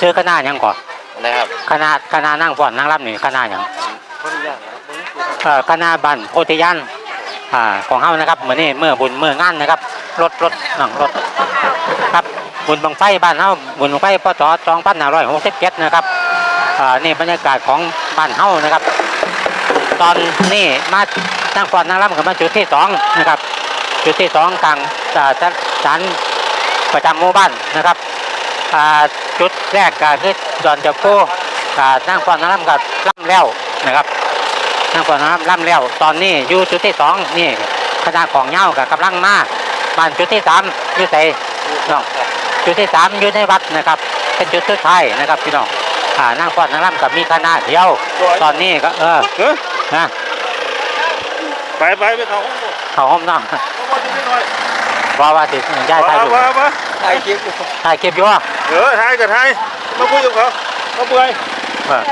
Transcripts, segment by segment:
ชื่อคณะหยังก่อนนะครับคณะคณะนั่งฟ้อนนั่งรับนี่คณะหยังคนยากนะครับเอ่อคณะบันโพธิยันอ่าของเฮานะครับเมื่อนี้เมื่อบุญเมื่องานนะครับรถรถหนังรถครับบุญบังไฟบ้านเฮาบุญบังไฟพศ2567นะครับอ่านี่บรรยากาศของบ้านเฮานะครับ ตอนนี้มาตั้งฟ้อนนั่งรับกับมาจุดที่สองนะครับ จุดที่สองกลางอ่าศาลประจำหมู่บ้านนะครับ อ่าจุดแรกก็คือดอนเจ้าโก้อ่านั่งฟ้อนนั่งรับกับล่ำแล้วนะครับนั่งฟ้อนนั่งรับล่ำแล้ว ตอนนี้อยู่จุดที่สองนี่คณะของเหย้ากับกำลังมาบ้านจุดที่สามอยู่ใส่น้องจุดที่สามอยู่ในวัดนะครับ เป็นจุดสุดท้ายนะครับพี่น้องอ่านั่งฟ้อนนั่งรับกับมีคณะเดียว ตอนนี้ก็เออเฮ้ยนะไปไปไปเขาห้องบ่เขาห้องน้องเขาบ่จะไม่น้อยว่าว่าสิย้ายมาถ่ายรูปมามาถ่ายคลิปถ่ายคลิปอยู่อะ เออทายกับทายมาคุยกับเขาเขาเบื่อยเออ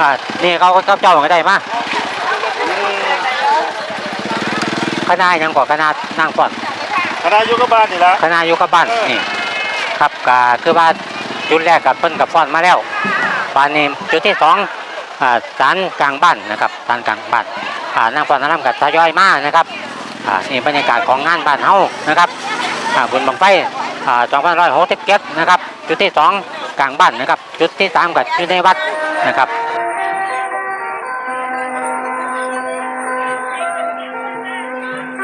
อ่านี่เขาเขาเจ้าก็ได้มาคณะหยังก่อนคณะนั่งก่อนคณะอยู่กับบ้านนี่ละคณะอยู่กับบ้านนี่ครับก็คือว่าจุดแรกกับเพิ่นกับฟ้อนมาแล้วบ้านนี้จุดที่สองอ่าศาลกลางบ้านนะครับศาลกลางบ้านอ่านั่งฟ้อนนั่งกับทยอยมานะครับอ่านี่บรรยากาศของงานบ้านเฮานะครับอ่าบุญบังไฟอ่า2567นะครับ จุดที่สองกลางบ้านนะครับ จุดที่สามก็อยู่ในวัดนะครับ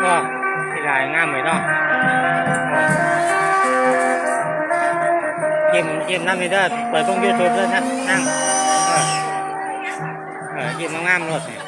ก็ที่ลายงามเลยเนาะเยิ้มเยิ้มน้ำนี่เด้อเปิดตรงยูทูบเลยนะนั่งเออเออยิ้มงามๆรถเนี่ย